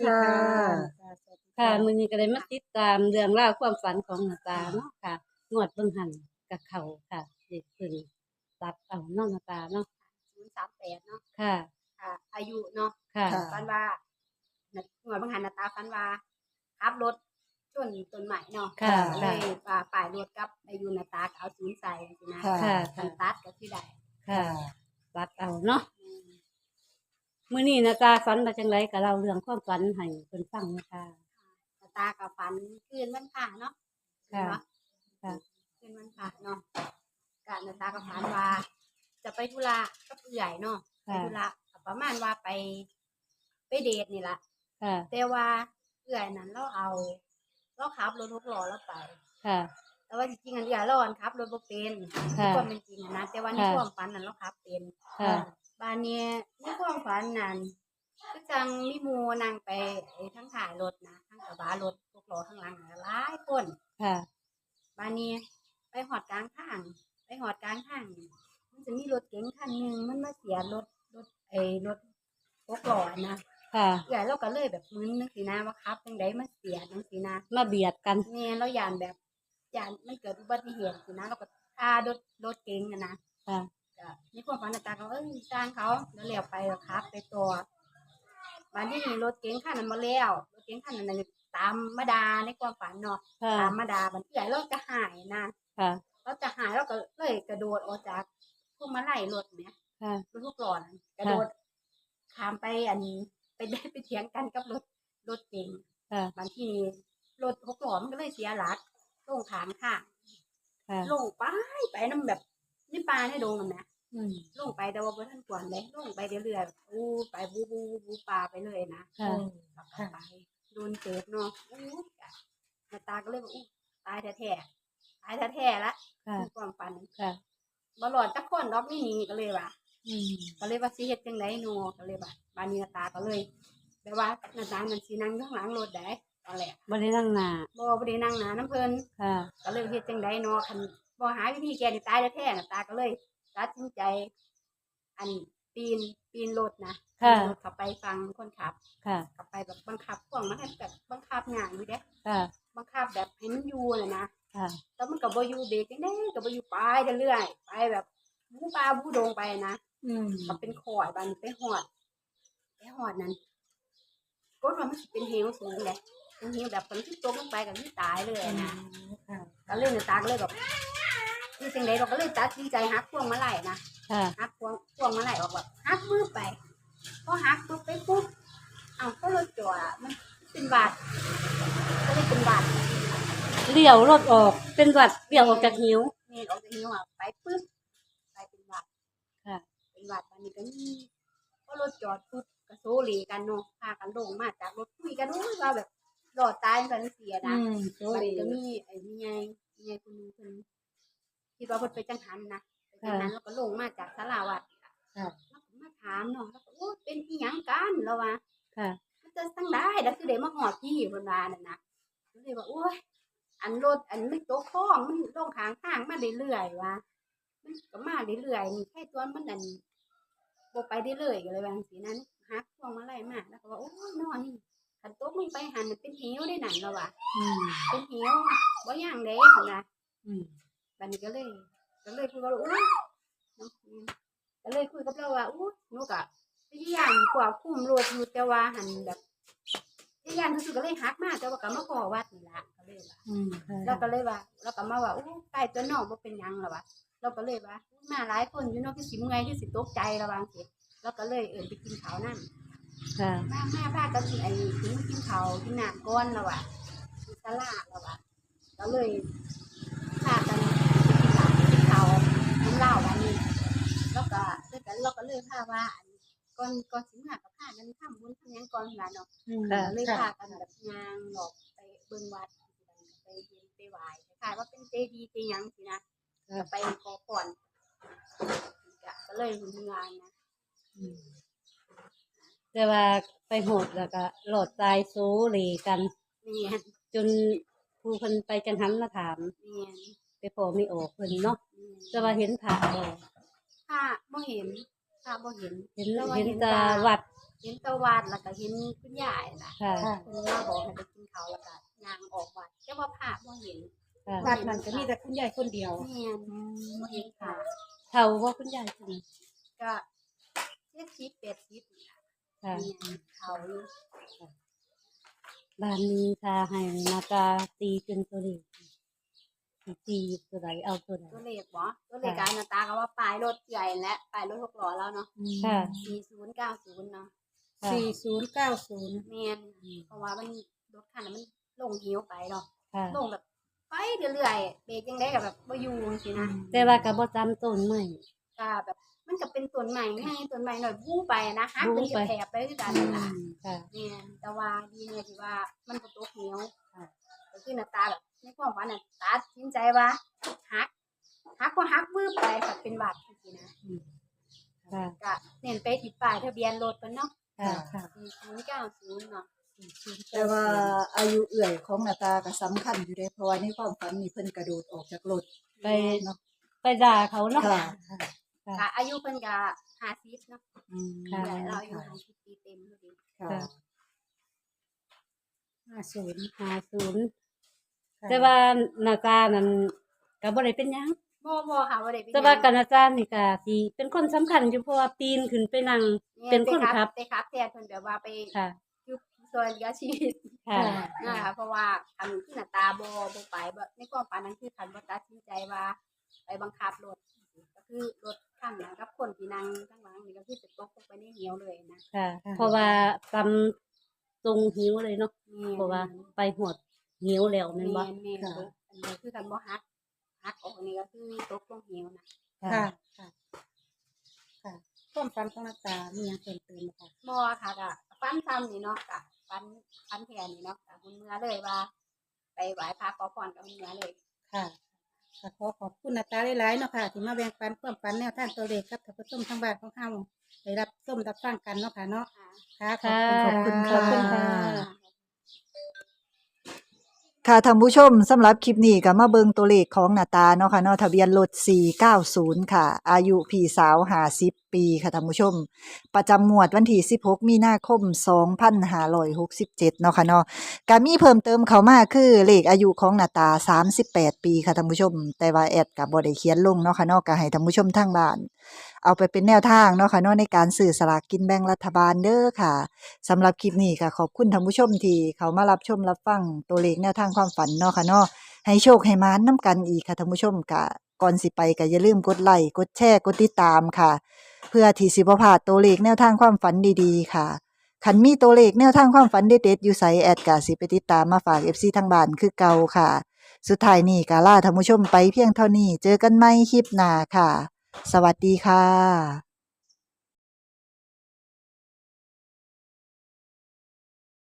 ดีค่ะค่ะมื้อนี้ก็ได้มาติดตามเรื่องราวความฝันของหน้าตาเนาะค่ะงวดเบิ่งหันกับเขาค่ะเด็กเพิ่นตัดเอาเนาะหน้าตาเนาะศูนย์สามแปดเนาะค่ะ ค่ะ อายุเนาะค่ะค่ะฟันว่าน่ะหน่วยบางหันหน้าตาฟันว่าขับรถชนต้นไม้เนาะค่ะเลค่ะยป่าป่ายรถกับอายุหน้าตาก็เอาศูนย์ใส่สินะค่ะ ค่ะคันตัดก็ที่ใดค่ะตัดเอาเนาะอื มมื้อนี้หน้าตาฝันว่าจังไดก็เล่าเรื่องความฝันให้เพิ่นฟังนะคะหน้าตากับฟันคืนวันผ่าเนาะค่ะเห็นปค่ะคืนวันผ่าเนาะกะหน้าตากับฟันว่า จะไปธุระกับผู้ใหญ่เนาะไปค่ะธุระก็ประมาณว่าไปไปเดทนี่ล่ะค่ะแต่ว่าเอื่อยนั้นเราเอาเราขับรถหกล้อเราไป ค่ะ แต่ว่าจริงๆอันเอื่อยเราอันขับรถบ่เป็นค่ะ ความเป็นจริงอะนะแต่ว่าในค่ะ ความฝันนั้นเราขับเป็น ค่ะ บ้านเนี้ยในความฝันนั้นก็จังมีหมูนั่งไปไอ้ทั้งถ่ายรถนะทั้งกระบะรถหกล้อข้างหลังน่ะหลายคนค่ะบ้านนี้ไปหอดกลางทาง ไปหอดกลางทาง มันจะมีรถเก๋งคันหนึ่งมันมาเสียรถรถไอ้รถหกล้อนะค่ะเอื่อยเราก็เลยแบบมึนนึกสินะว่าขับจังไดมาเสียจังสินะมาเบียดกันแม่เรายานแบบยานมันเกิดอุบัติเหตุสินะเราก็พารถรถเก๋งอะนะ ค่ะก็นี่ความฝันตาเขาเอ้ยจ้างเขาแล้วเลี้ยวไปแล้วครับ ไปตัววันที่นี่รถเก๋งคันนั้นมาแล้วรถเก๋งคันนั้นนะตามมาดาในความฝันเนาะค่ะ ตามมาดาบันเอื่อยเราจะหายนะค่ะ เราจะหายเราก็เลยกระโดดออกจากพวกมาไล่รถเนี่ยค่ะ รถทุกหลอนกระโดดข้ามไปอันนี้ไปได้ไปเถียงกันกับรถรถเก๋ง ค่ะ บางทีรถหกล้อมันก็เลยเสียหลักลงขางค่ะค่ะ ลงไปไปน้ำแบบนี่ปลาในดงมันนะ อืม ลงไปแต่ว่าบ่ทันกวนเลยลงไปเรื่อยๆอู้ไปบูบูบูปลาไปเลยนะค่ะกลับไปโดนเจ็บเนาะอู้กะหน้าตาก็เลยว่าอู้ตายแท้ๆตายแท้ๆละค่ะมีความฝันค่ะ บ่หลอดจักคนดอกนี่นี่ก็เลยว่า อืม ก็เลยว่าสิเฮ็ดจังได๋หนูก็เลยว่าบานนี้หน้าตาก็เลยแปลว่าหน้าตามันสินั่งอยู่ข้างหลังรถได้ตอนแรกบ่ได้นั่งหน้าบ่บ่ได้นั่งหนาน้ำเพิ่นค่ะ ก็เลยเฮ็ดจังไดเนาะคันบ่หาวิธีแก้นี่ตายแท้ๆน่ะตาก็เลย ตัดสินใจ อันปีนปีนรถนะค่ะ ปีนรถเข้าไปฟังคนขับค่ะ เข้าไปแบบบังคับพ่วงมาให้แบบบังคับงานอยู่เด้ค่ะ บังคับแบบให้มันอยู่น่ะนะค่ะ แล้วมันก็บ่อยู่เบรกจังได๋ก็บ่อยู่ไปเรื่อยๆไปแบบบูปลาบูดงไปนะอืมก็เป็นข่อยบานไปหอดไปหอดนั้นกดว่ามันสิเป็นเหวสูงเลยเป็นเหวแบบคนที่ตกลงไปก็คือตายเลยนะ ค่ะ ก็เลยเนี่ยตาก็เลยแบบ นี่จังไดเราก็เลยตัดสินใจหักพวงมาลัยนะค่ะ หักพวงพวงมาลัยออกแบบหักมือไปพอหักปุ๊บไปปุ๊บเอาก็รถจอดอะมันเป็นบาดก็เลยเป็นบาดเลี้ยวรถออก เป็นหวัดเลี้ยวออกจากหิว นี่ออกจากนิ้วอะไปปุ๊บไปเป็นบาดค่ะ เป็นบาดตอนนี้ก็มีก็รถจอดปุ๊บก็โซเลกันเนาะพากันลงมาจากรถคุยกันโอ้ยว่าแบบหลอดตายกันเสียนะโซมันก็มีไอ้มีไงมีไงคนนึงคน คิดว่าเพิ่นไปจังหันนะไปจังหันแล้วก็ลงมาจากศาลาวัดค่ะแล้วก็มาถามเนาะแล้วก็โอ้เป็นอีหยังกันแล้วว่าค่ะมันจะสั่งได้แล้วคือได้มาหอดที่เพิ่นว่านั่นนะก็เลยว่าโอ้ยอันรถอันไม่ตกคลองมันลงข้างทางมาเรื่อยๆว่ามันก็มาเรื่อยๆนี่แค่ตัวมันนั่นบ่ไปเรื่อยๆก็เลยว่าจังซี่นั้นฮักพวงมาลัยมาแล้วก็ว่าโอ้ยนอนนี่คันตกลงไปหันน่ะเป็นเหวได้นั่นแล้วว่ะอืมเป็นเหวบ่ย่างเด้พุ่นน่ะอืม บัดนี้ก็เลย ก็เลยคุยกับเราอุ้ยเนาะอืมก็เลยคุยกับเราว่าอุ้ยหนูก็พยายามควบคุมรถอยู่แต่ว่าหันแบบพยายามที่สุดก็เลยหักมาแต่ว่าก็มาขอวัดนี่ล่ะก็เลยว่าอืมค่ะเราก็เลยว่าเราก็มาว่าอู้ใกล้ตัวน้องบ่เป็นหยังหรอวะเราก็เลยว่าอู้มาหลายคนอยู่เนาะคือสิเมื่อยคือสิตกใจระวังสิเราก็เลยเอิ้นไปกินข้าวนั่นค่ะมามาพากันสิไอ้ถึงมากินข้าวกินน้ำก่อนแล้วว่ะกินตลาดแล้วว่ะก็เลยพากันกินข้าวกินข้าวกินเหล้าวันนี้แล้วก็เลยกัน เราก็เลยพาว่าอันก่อนก่อนสิมาก็พากันทำบุญทำหยังก่อนว่าเนาะค่ะ เลยพากันแบบยางหลอกไปเบิ่งวัดไปเห็นไปไหว้คล้ายๆว่าเป็นเจดีย์เจหยังสินะก็ไปขอพรก็เลยมีงานนะอืมแต่ว่าไปโหดแล้วก็หลอดตายโซเลกันนี่นจนผู้เพิ่นไปจังหันมาถามนี่นไปพอไม่ออกเพิ่นเนาะนี่นแต่ว่าเห็นผ่าบ่ถ้าบ่เห็น ถ้าบ่เห็นเห็นแต่ว่าเห็นเห็นแตาตาวัด เห็นตะวันแล้วก็เห็นคุณยายน่ะค่ะ ค่ะ คุณมาบอกให้ไปกินข้าวแล้วก็ย่างออกวัดแต่ว่าภาพบ่เห็นค่ะ วัดนั้นก็มีแต่คุณยายคนเดียวแม่นบ่เห็นค่ะ เท่าว่าคุณยายจังก็เจ็ดสิบแปดสิบนี่ล่ะค่ะ แม่นเขาอยู่บ้านนี้ถ้าให้นาตาตีเป็นตัวเลข สิตีตัวใดเอาตัวใดตัวเลขบ่ตัวเลขการหน้าตาก็ว่าปลายรถใหญ่และปลายรถหกล้อแล้วเนาะค่ะ4090เนาะค่ะสี่ศูนย์เก้าศูนย์แม่นเพราะว่ามันรถคันนั้นมันลงหิวไปเนาะค่ะลงแบบไปเรื่อยๆเบรกยังได้กับแบบบ่อยู่จังซี่นะแต่ว่าก็บ่จำต้นใหม่ก็แบบมันก็เป็นต้นใหม่ไงต้นใหม่หน่อยวู้ไปนะฮักวู้เป็นไปแถบไปคือกันนั่นล่ะค่ะแม่นแต่ว่าดีเนี่ยที่ว่ามันบ่ตกเหนียวค่ะก็คือหน้าตาแบบ ในความฝันน่ะตัดสินใจว่าฮักฮักพอฮักวืบไปค่ะเป็นบาดจังซี่นะค่ะก็เน้นไปที่ป้ายทะเบียนรถเพิ่นเนาะค่ะค่ะ4090เนาะแต่ว่าอายุเอื่อยของหน้าตาก็สำคัญอยู่เด้เพราะว่าในความฝันนี่เพิ่นกระโดดออกจากรถไปเนาะไปด่าเขาเนาะค่ะก็อายุเพิ่นก็50เนาะอืมค่ะแต่เราอายุ50ปีเต็มพอดีค่ะห้าศูนย์หาศูนย์ แต่ว่าหนาตานั่นก็บ่ได้เป็นหยังบ่บ่ค่ะบ่ได้เป็นหแต่ยังว่ากันอาจารย์นี่ก็สิเป็นคนสำคัญอยู่เพราะว่าปีนขึ้นไปนั่ง เป็นคนขับ ไปขับแทนเพิ่นแบบว่าไปค่ะคือซอยเหลือชีวิตค่ะนะคะเพราะว่าคันที่หน้าตาบ่บ่ไปบ่ในความฝันนั้นคือคันบ่ตัดสินใจว่า ไปบังคับรถก็คือรถข้างหลังกับคนที่นั่งข้างหลังนี่ก็คือจะตกลงไปในเหวเลยนะค่ะ เพราะว่าตำตรงหิวเลยเนาะแม่เพราะว่าไปหอ ดหิวแล้วแม่นบ่แม่นแม่นตกอันนี้คือคันบ่ฮักฮักออกนี่ก็คือตกลงเหวนะค่ะ ค่ะ ค่ะความฝันของหน้าตามีหยังเพิ่มเติมไหมคะบ่ค่ะก็ฟันซ้ำนี่เนาะก็ฟันฟันแทนนี่เนาะก็คุณเมื่อเลยว่า ไปไหว้พระขอพรกับคุณเมื่อเลย ค่ะก็ขอขอบคุณหน้าตาหลายๆเนาะค่ะ ที่มาแบ่งปันความฝันแนวทางตัวเลขกับท่านผู้ชมทางบ้านของเฮาได้รับชมรับฟังกันเนาะค่ะเนาะ ค่ะค่ะค่ะขอบคุณขอบคุณค่ะ ค่ะท่านผู้ชมสำหรับคลิปนี้ก็มาเบิงตัวเลขของหน้าตาเนาะค่ะเนาะทะเบียนรถ490 ค่ะ อายุพี่สาว50ปีค่ะท่านผู้ชม ประจำงวดวันที่16 มีนาคม 2567 เนาะค่ะเนาะก็มีเพิ่มเติมเข้ามาคือเลขอายุของหน้าตา 38 ปีค่ะท่านผู้ชม แต่ว่าแอดก็บ่ได้เขียนลงเนาะค่ะเนาะก็ให้ท่านผู้ชมทางบ้านเอาไปเป็นแนวทางเนาะค่ะเนาะในการซื้อสลากกินแบ่งรัฐบาลเด้อค่ะสำหรับคลิปนี้ก็ขอบคุณท่านผู้ชมที่เขามารับชมรับฟังตัวเลขแนวทางความฝันเนาะค่ะเนาะให้โชคให้มานำกันอีกค่ะท่านผู้ชมกะก่อนสิไปก็อย่าลืมกดไลค์กดแชร์กดติดตามค่ะ เพื่อที่สิบพลาดตัวเลขแนวทางความฝันดีๆ ค่ะคันมีตัวเลขแนวทางความฝันเด็ดๆอยู่ไสแอดกะสิไปติดตามมาฝาก FC ทางบ้านคือเก่าค่ะ สุดท้ายนี้ก็ลาท่านผู้ชมไปเพียงเท่านี้ เจอกันใหม่คลิปหน้าค่ะ สวัสดีค่ะ